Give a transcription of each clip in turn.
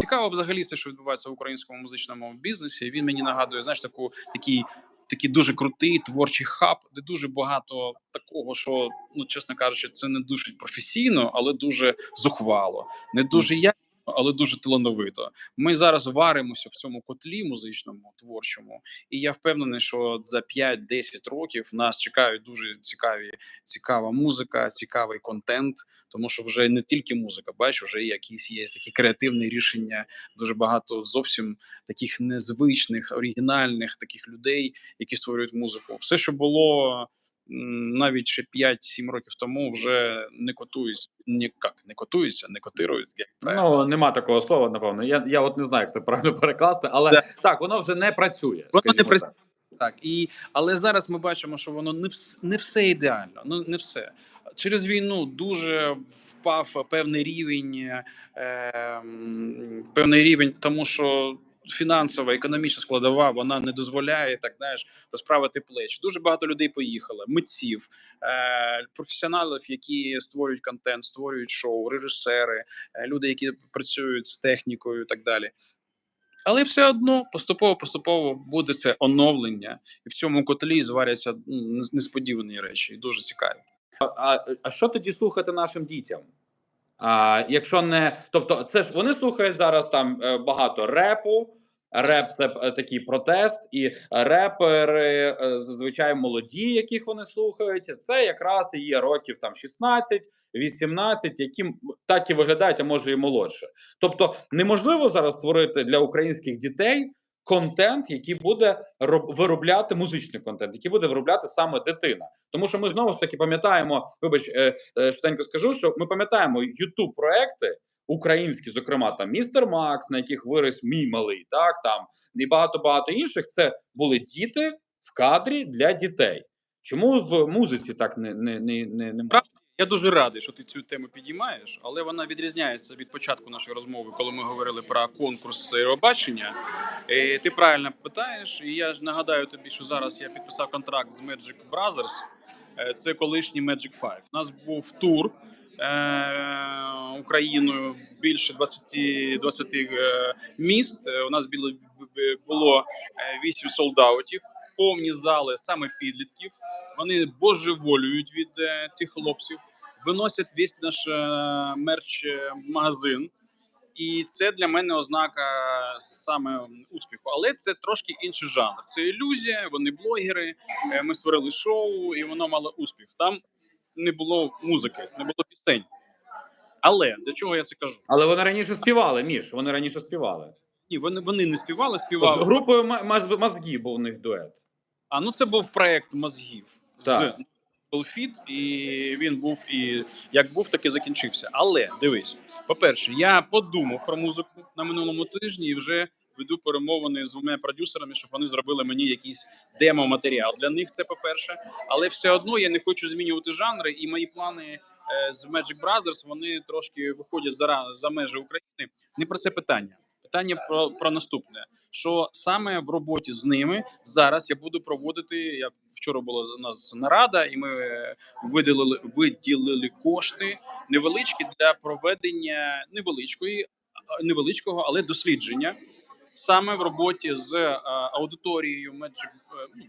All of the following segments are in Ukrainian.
Цікаво взагалі все, що відбувається в українському музичному бізнесі. Він мені нагадує, знаєш, таку такий. Такий дуже крутий творчий хаб, де дуже багато такого, що ну чесно кажучи, це не дуже професійно, але дуже зухвало, не дуже якісно, але дуже талановито. Ми зараз варимося в цьому котлі музичному творчому, і я впевнений, що за 5-10 років нас чекають дуже цікаві, цікава музика, цікавий контент, тому що вже не тільки музика, бачиш, вже якісь є такі креативні рішення, дуже багато зовсім таких незвичних, оригінальних таких людей, які створюють музику. Все, що було навіть ще 5-7 років тому, вже не котується, ніяк не котується, не котирують. Як. Ну нема такого слова, напевно. Я, я от не знаю, як це правильно перекласти, але Да. так, воно вже не працює. Воно не працює. так. Так, і але зараз ми бачимо, що воно не вс- не все ідеально. Ну не все через війну дуже впав певний рівень, е, певний рівень, тому що. Фінансова, економічна складова вона не дозволяє так знаєш розправити плечі. Дуже багато людей поїхало, митців, е, професіоналів, які створюють контент, створюють шоу, режисери, е, люди, які працюють з технікою, і так далі. Але все одно поступово поступово буде це оновлення, і в цьому котлі зваряться ну, несподівані речі, і дуже цікаві. А, а що тоді слухати нашим дітям? А, якщо не. Тобто, це ж вони слухають зараз там е, багато репу. Реп це е, такий протест, і репери е, зазвичай молоді, яких вони слухають. Це якраз і є років там 16, 18, які так і виглядають, а може і молодше. Тобто, неможливо зараз створити для українських дітей контент, який буде роб- виробляти музичний контент, який буде виробляти саме дитина. Тому що ми знову ж таки пам'ятаємо, вибач, е, швиденько скажу, що ми пам'ятаємо youtube проекти українські, зокрема там Містер Макс, на яких виріс мій малий, так там і багато багато інших. Це були діти в кадрі для дітей. Чому в музиці так не, не, не, не, не? Я дуже радий, що ти цю тему підіймаєш, але вона відрізняється від початку нашої розмови, коли ми говорили про конкурс Євробачення. Ти правильно питаєш, і я ж нагадаю тобі, що зараз я підписав контракт з Magic Brothers. Е, Це колишній Magic 5. У нас був тур Україною більше 20, 20 е, міст. Е, У нас було, було 8 солдатів, повні зали саме підлітків. Вони божеволюють від е, цих хлопців, виносять весь наш е, мерч е, магазин. І це для мене ознака саме успіху. Але це трошки інший жанр. Це ілюзія, вони блогери. е, Ми створили шоу, і воно мало успіх. Там не було музики, не було пісень. Але до чого я це кажу? Але вони раніше співали, Міш. Вони раніше співали. Ні, вони, вони не співали, З співали. групою Ма- Маз- мозгі був у них дует. А ну це був проект мозгів. Так. З Белфіт, і він був і як був, так і закінчився. Але дивись, по-перше, я подумав про музику на минулому тижні і вже веду перемовини з двома продюсерами, щоб вони зробили мені якийсь демо-матеріал. Для них це по-перше, але все одно я не хочу змінювати жанри, і мої плани е, з Magic Brothers вони трошки виходять за, за межі України. Не про це питання. Питання про, про наступне: що саме в роботі з ними зараз я буду проводити. Я вчора була у нас нарада, і ми е, виділили виділили кошти невеличкі для проведення невеличкої невеличкого, але дослідження саме в роботі з е, аудиторією Magic, е, ну,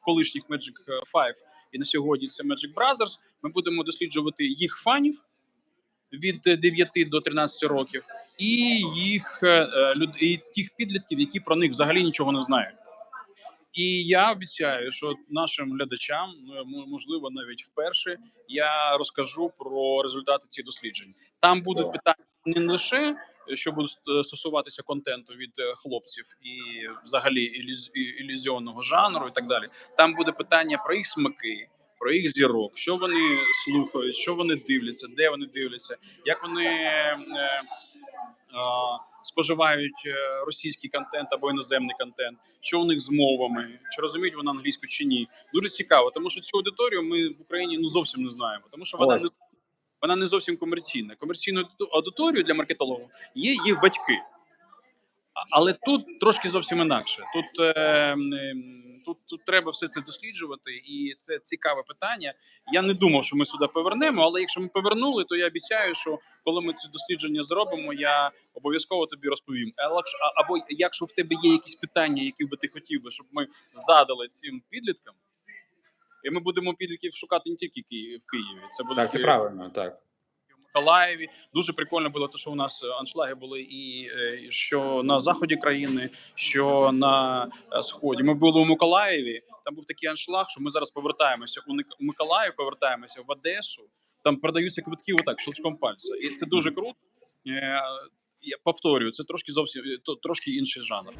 колишніх Magic 5 і на сьогодні це Magic Brothers. Ми будемо досліджувати їх фанів від 9 до 13 років, і їх е, е, і тих підлітків, які про них взагалі нічого не знають. І я обіцяю, що нашим глядачам, можливо, навіть вперше, я розкажу про результати цих досліджень. Там будуть питання не лише що будуть е, стосуватися контенту від е, хлопців і взагалі ілюз- ілюзіонного жанру, і так далі. Там буде питання про їх смаки, про їх зірок, що вони слухають, що вони дивляться, де вони дивляться, як вони. Е, е, Споживають е, російський контент або іноземний контент, що у них з мовами, чи розуміють вони англійську чи ні. Дуже цікаво, тому що цю аудиторію ми в Україні ну зовсім не знаємо, тому що вона Ось. не вона не зовсім комерційна. Комерційною аудиторією для маркетологів є їх батьки. але тут трошки зовсім інакше. Тут, е, тут, тут треба все це досліджувати, і це цікаве питання. Я не думав, що ми сюди повернемо, але якщо ми повернули, то я обіцяю, що коли ми ці дослідження зробимо, я обов'язково тобі розповім. Або якщо в тебе є якісь питання, які би ти хотів би, щоб ми задали цим підліткам, і ми будемо підлітків шукати не тільки Ки- в Києві. Це буде Так, це правильно, так. Миколаєві. Дуже прикольно було те, що у нас аншлаги були і е, що на заході країни, що на е, сході. Ми були у Миколаєві. Там був такий аншлаг, що ми зараз повертаємося у Миколаїв, повертаємося в Одесу. Там продаються квитки отак, щелчком пальця, і це дуже круто. Е, Я повторюю, це трошки зовсім трошки інший жанр.